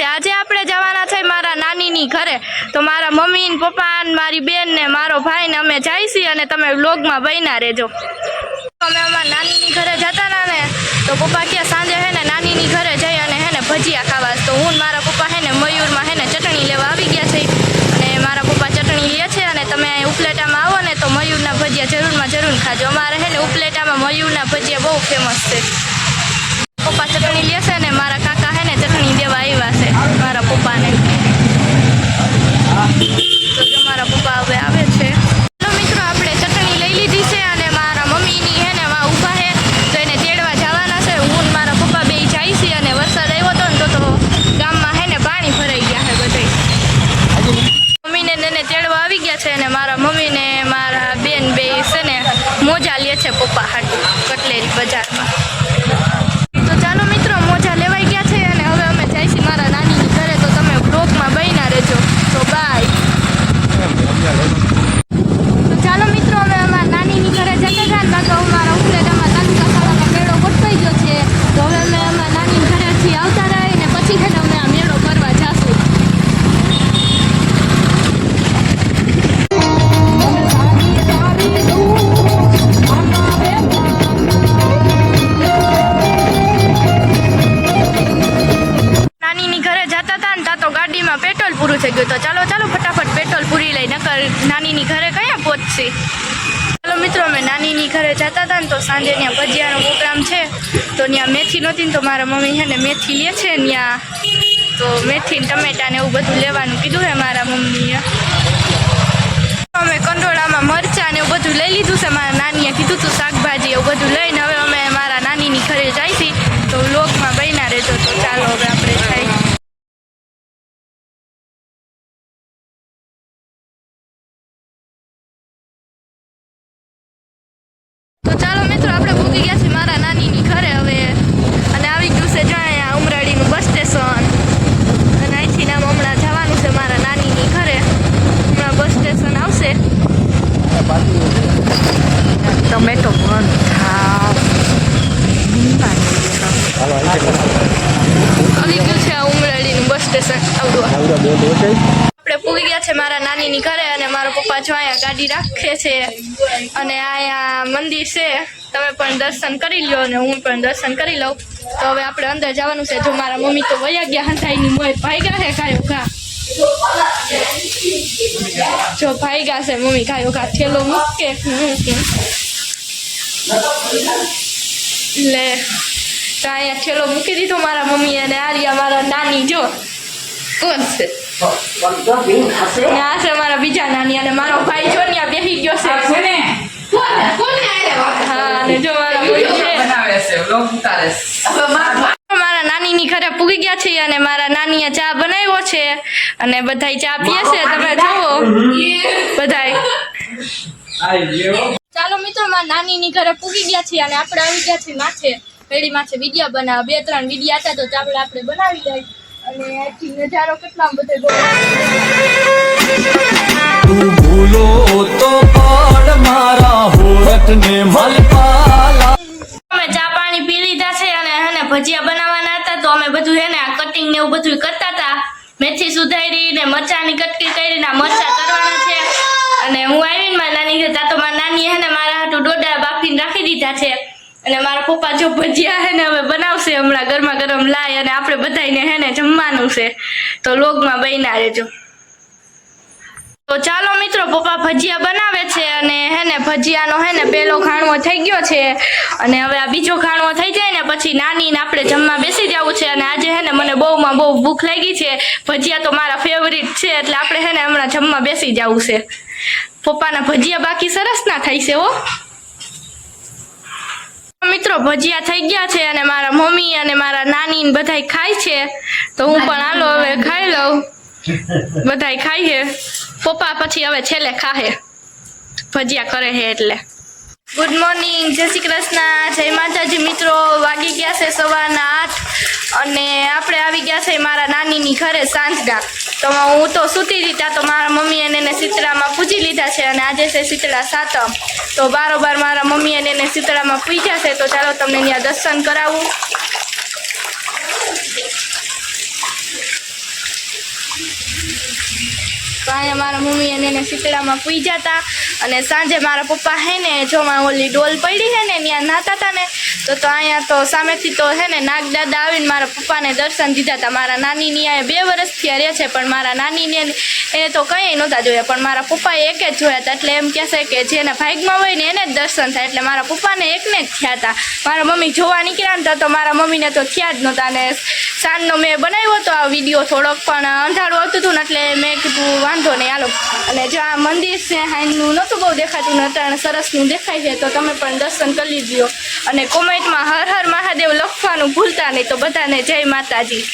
છે. આજે આપણે જવાના છે મારા નાનીની ઘરે. તો મારા મમ્મી ને પપ્પા ને મારી બેન ને મારો ભાઈ ને અમે જઈશી અને તમે વ્લોગમાં બન્યા રહેજો. અમે અમારા નાનીની ઘરે જતા ના ને, તો પપ્પા કે સાંજે હે ને નાનીની ઘરે જઈ અને હે ને ભજીયા ખાવા. તો હું મારા પપ્પા હે ને મયુરમાં હે ને ચટણી લેવા આવી ગયા છે. અને મારા પપ્પા ચટણી લે છે અને તમે ઉપલેટામાં આવો ને તો મયુરના ભજીયા જરૂરમાં જરૂર ખાજો. અમારે હે ને ઉપલેટામાં મયુરના ભજીયા બહુ ફેમસ છે. પપ્પા ચટણી લે છે ને મારા કાકા ગયું તો ચાલો ચાલો ફટાફટ પેટ્રોલ પૂરી લઈ, નકર નાનીની ઘરે કયા પહોંચશે ચાલો મિત્રો, અમે નાનીની ઘરે જતા હતા ને તો સાંજે ત્યાં ભજીયાનો પ્રોગ્રામ છે. તો ત્યાં મેથી નહોતી ને તો મારા મમ્મી છે ને મેથી લે છે ત્યાં તો મેથી ટમેટા ને એવું બધું લેવાનું કીધું છે મારા મમ્મીએ. અમે કંડોળામાં મરચાં ને એવું બધું લઈ લીધું છે. મારા નાનીએ કીધું હતું મિત્રો આપણે મૂકી ગયા છીએ મારા નાનીની ઘરે હવે. અને આવી ગયું છે જ્યાં અહીંયા ઉમરાળીનું બસ સ્ટેશન. અને અહીંથી નામ હમણાં જવાનું છે મારા નાનીની ઘરે. હમણાં બસ સ્ટેશન આવશે. ટમેટો બંધ આવી ગયું છે આ ઉમરાળીનું બસ સ્ટેશન. આવડું છે મારા નાનીની ઘરે અને મારા પપ્પા જો અહીંયા ગાડી રાખે છે અને અહીંયા મંદિર છે. તમે પણ દર્શન કરી લ્યો અને હું પણ દર્શન કરી લઉં. તો હવે આપણે અંદર જવાનું છે. જો મારા મમ્મી તો વયા ગયા હંધાઈની મોય ભાઈ ગયા છે કાયો ઘા. જો ભાઈ ગયા છે મમ્મી કાયો ઘા. થેલો મૂકે લે, તો અહીંયા થેલો મૂકી દીધો મારા મમ્મી અને આ રહ્યા મારા નાની જો. કોણ છે? ને છે મારા બીજા નાની અને મારો ભાઈ જો ત્યાં બેસી ગયો છે. હા અને જો મારા છે. મારા નાનીની ઘરે પૂગી ગયા છે અને મારા નાનીએ ચા બનાવ્યો છે. અને બધાય ચા પીએ છે. તમે જુઓ. બધાય. ચાલો મિત્રો મારા નાની ની ઘરે પૂગી ગયા છીએ અને આપણે આવી ગયા છીએ માથે. પેઢી માથે વિડિયા બનાવ બે ત્રણ વિડિયા હતા તો ચાલો આપણે બનાવી લઈ અને નજારો કેટલા બધે તું ભૂલો તો પડ મારા હોરટ ને મલપાલા. અમે ચા પાણી પી લીધા છે અને હેને ભજીયા બનાવવાના હતા તો અમે બધું હેને આ કટિંગ ને એવું બધું કરતા હતા. મેથી સુધારી ને મરચાની કટકી કરીને ને મરચા કરવાના છે. અને હું આવીને મારા નાની ઘરે તો મારા નાની હેને મારા હાટું ડોડા બાફીને રાખી દીધા છે. અને મારા પપ્પા જો ભજીયા હે ને, હવે બનાવશે હમણાં ગરમા ગરમ લાય અને આપણે બધાને હેને જમવાનું છે. તો લોગમાં બન્યા રહેજો. તો ચાલો મિત્રો, પપ્પા ભજીયા બનાવે છે અને હે ને, ભજીયાનો હે ને પહેલો ખાણવો થઈ ગયો છે. અને હવે આ બીજો ખાણવો થઈ જાય ને, પછી નાની આપણે જમવા બેસી જવું છે અને આજે હે ને મને બહુમાં બહુ ભૂખ લાગી છે. ભજીયા તો મારા ફેવરિટ છે, એટલે આપણે હે ને હમણાં જમવા બેસી જવું છે. પપ્પાના ભજીયા બાકી સરસ ના થાય છે હો. મિત્રો, ભજીયા થઈ ગયા છે અને મારા મમ્મી અને મારા નાની ને બધાય ખાય છે. તો હું પણ હાલો હવે ખાઈ લઉં. બધાય છે. પપ્પા પછી હવે છેલ્લે ખાહે. ભજીયા કરે છે એટલે. ગુડ મોર્નિંગ જય શ્રી કૃષ્ણ. જય માતાજી મિત્રો. વાગી ગયા છે સવારના આઠ અને આપણે ગયા છે મારા નાનીની ઘરે સાંજના. તો હું તો સૂતી હતી તો મારા મમ્મી અને એને શીતળામાં પૂજી લીધા છે અને આજે છે શીતળા સાતમ. તો બારોબાર મારા મમ્મી અને એને શીતળામાં પૂજ્યા છે, તો ચાલો તમને ત્યાં દર્શન કરાવું. અહીંયા મારા મમ્મી અને એને શીતળામાં પૂજ્યા હતા. અને સાંજે મારા પપ્પા હે ને જો ઓલી ડોલ પડી હે ને, ત્યાં નાતા હતા ને તો તો અહીંયા તો સામેથી તો હે ને નાગ દાદા આવીને મારા પપ્પાને દર્શન દીધા હતા મારા નાનીની અહીંયા બે વર્ષથી રહે છે, પણ મારા નાનીને એને તો કંઈ નહોતા જોયા. પણ મારા પપ્પાએ એક જ જોયા હતા એટલે એમ કહેશે કે જેને ભાગમાં હોય ને એને જ દર્શન થાય. એટલે મારા પપ્પાને એકને જ થયા હતા મારા મમ્મી જોવા નીકળ્યા ને તો મારા મમ્મીને તો થયા જ નહોતા અને સાંજનો મેં બનાવ્યો હતો આ વીડિયો થોડોક, પણ અંધારું આવતું હતું ને એટલે મેં કીધું, વાંધો નહીં, હાલો. અને જો આ મંદિર છે હાઈનું નહોતું બહુ દેખાતું ને અત્યારે સરસનું દેખાય છે, તો તમે પણ દર્શન કરી લીધો અને કોમેન્ટમાં હર હર મહાદેવ લખવાનું ભૂલતા નહીં, તો બધાને જય માતાજી.